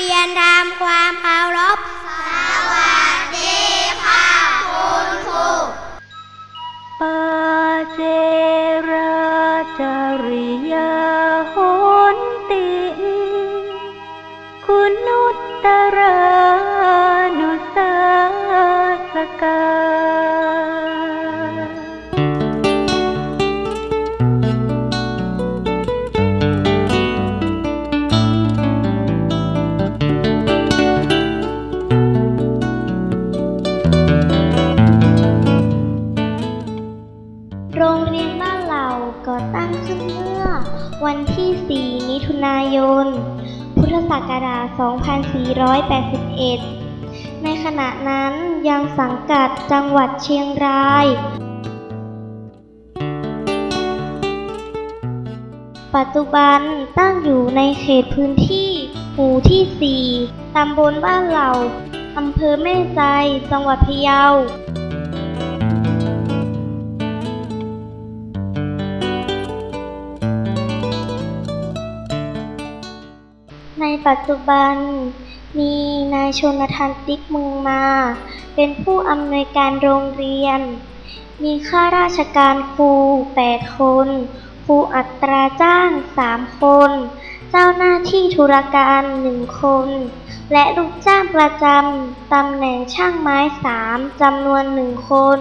เรียนทำความเคารพสวัสดีค่ะคุณครูปาเจราจริยาหนติ คุณุตตรา 2481 ในขณะนั้นยังสังกัดจังหวัดเชียงราย ปัจจุบันตั้งอยู่ในเขตพื้นที่หมู่ที่ 4 ตำบลบ้านเหล่า อำเภอแม่ใจ จังหวัดพะเยา ปัจจุบัน มีนายชนทันติ๊กมืองมา เป็นผู้อำนวยการโรงเรียน มีข้าราชการครู 8 คน ครูอัตราจ้าง 3 คน เจ้าหน้าที่ธุรการ 1 คน และลูกจ้างประจำตำแหน่งช่างไม้ 3จำนวน 1 คน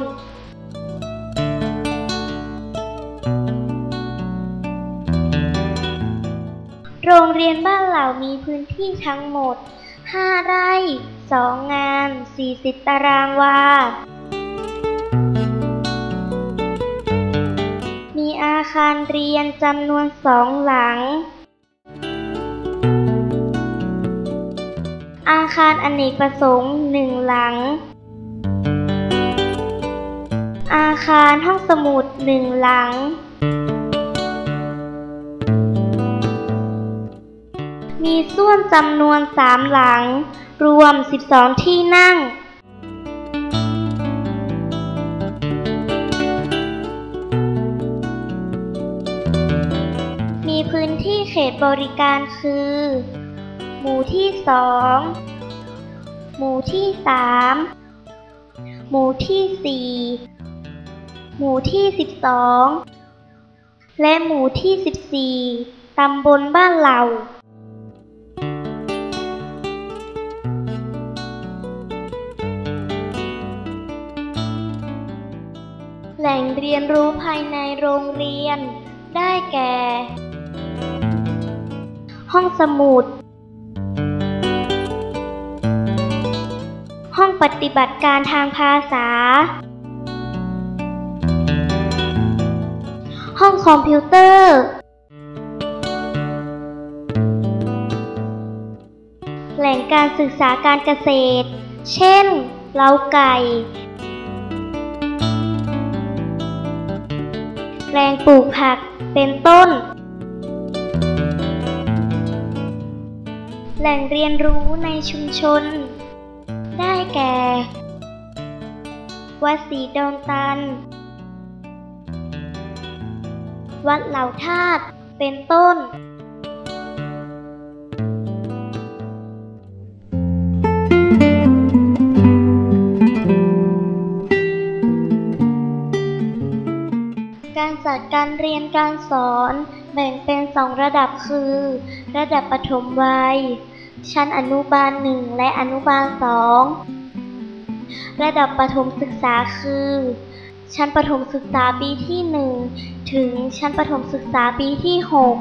รงเรียนบ้านเหล่ามีพื้นที่ทั้งหมด 5 ไร่ 2 งาน 40 ตารางวา มีอาคารเรียนจำนวนสองหลัง อาคารอเนกประสงค์หนึ่งหลัง อาคารห้องสมุดหนึ่งหลัง มีส้วมจำนวนสามหลัง รวม 12 ที่นั่ง มีพื้นที่เขตบริการคือ หมู่ที่สองหมู่ที่สามหมู่ที่สี่หมู่ที่สิบสองและหมู่ที่สิบสี่ตำบลบ้านเหล่า หล่งเรียนรู้ภายในโรงเรียน ได้แก่ ห้องสมุด ห้องปฏิบัติการทางภาษา ห้องคอมพิวเตอร์ แหล่งการศึกษาการเกษตร เช่น เล้าไก่ แปลงปลูกผักเป็นต้น แหล่งเรียนรู้ในชุมชน ได้แก่ วัดศรีดอนตัน วัดเหล่าธาตุเป็นต้น การจัดการเรียนการสอนแบ่งเป็นสองระดับคือ ระดับปฐมวัย ชั้นอนุบาลหนึ่งและอนุบาลสองระดับประถมศึกษาคือ ชั้นประถมศึกษาปีที่หนึ่งถึงชั้นประถมศึกษาปีที่หก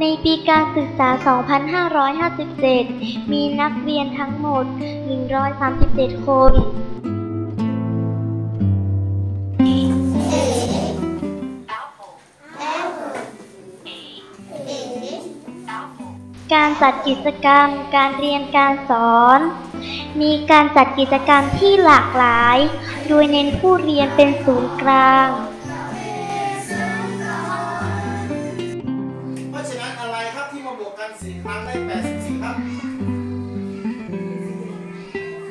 ในปีการศึกษา 2557 มีนักเรียนทั้งหมด 137 คน จัดกิจกรรม การเรียนการสอน มีการจัดกิจกรรมที่หลากหลาย โดยเน้นผู้เรียนเป็นศูนย์กลาง เพราะฉะนั้นอะไรครับที่มาบวกกันสี่ครั้งได้แปดสิบสี่ครับ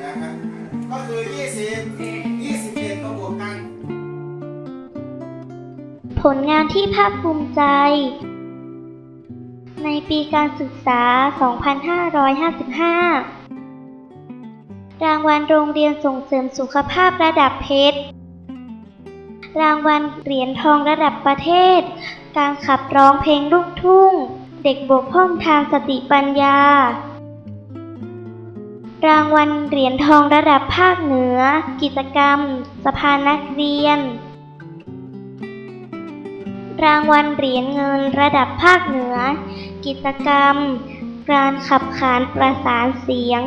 นะฮะก็คือยี่สิบยี่สิบเอ็ดมาบวกกัน ผลงานที่ภาคภูมิใจ ในปีการศึกษา 2555 รางวัลโรงเรียนส่งเสริมสุขภาพระดับเพชร รางวัลเหรียญทองระดับประเทศ การขับร้องเพลงลูกทุ่ง เด็กบกพร่องทางสติปัญญา รางวัลเหรียญทองระดับภาคเหนือ กิจกรรม สภานักเรียน รางวัลเหรียญเงินระดับภาคเหนือ กิจกรรม การขับขานประสานเสียง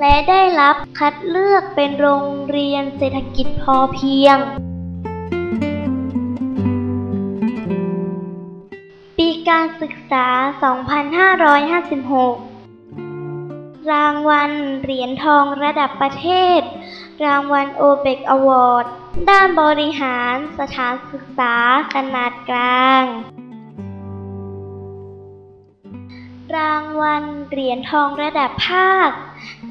และได้รับคัดเลือกเป็นโรงเรียนเศรษฐกิจพอเพียง ปีการศึกษา 2556 รางวัลเหรียญทองระดับประเทศ รางวัลโอเบกอวอร์ด ด้านบริหารสถานศึกษาขนาดกลาง รางวัลเหรียญทองระดับภาค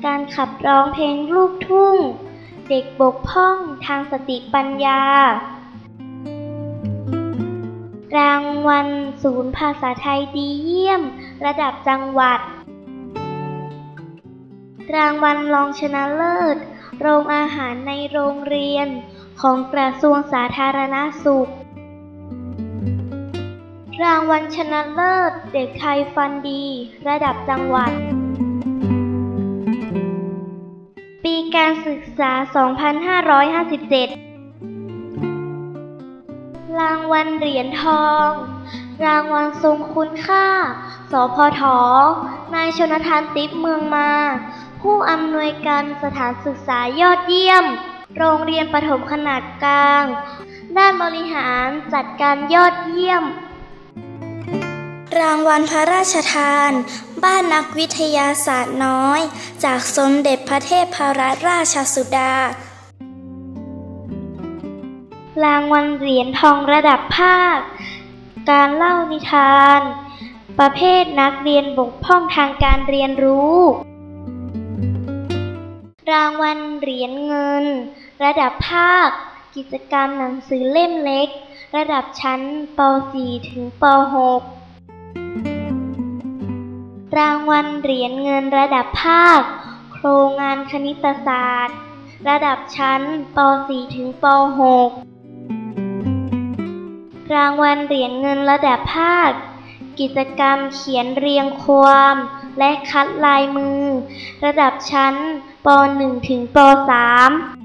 การขับร้องเพลงลูกทุ่ง เด็กบกพร่องทางสติปัญญา รางวัลศูนย์ภาษาไทยดีเยี่ยม ระดับจังหวัด รางวัลรองชนะเลิศ โรงอาหารในโรงเรียน ของกระทรวงสาธารณสุข รางวัลชนะเลิศ เด็กไทยฟันดี ระดับจังหวัด ปีการศึกษา 2557 รางวัลเหรียญทอง รางวัลทรงคุณค่า สพทนายชนทานติ๊บเมืองมา ผู้อำนวยการสถานศึกษายอดเยี่ยม โรงเรียนประถมขนาดกลาง ด้านบริหารจัดการยอดเยี่ยม รางวัลพระราชทาน บ้านนักวิทยาศาสตร์น้อย จากสมเด็จพระเทพพรัตนราชสุดารางวัลเหรียญทองระดับภาค การเล่านิทาน ประเภทนักเรียนบกพร่องทางการเรียนรู้ รางวัลเหรียญเงิน ระดับภาค กิจกรรมหนังสือเล่มเล็ก ระดับชั้นป .4 ถึงป .6 รางวัลเหรียญเงินระดับภาค โครงงานคณิตศาสตร์ ระดับชั้นป .4 ถึงป .6 รางวัลเหรียญเงินระดับภาค กิจกรรมเขียนเรียงความ และคัดลายมือ ระดับชั้นป .1 ถึงป .3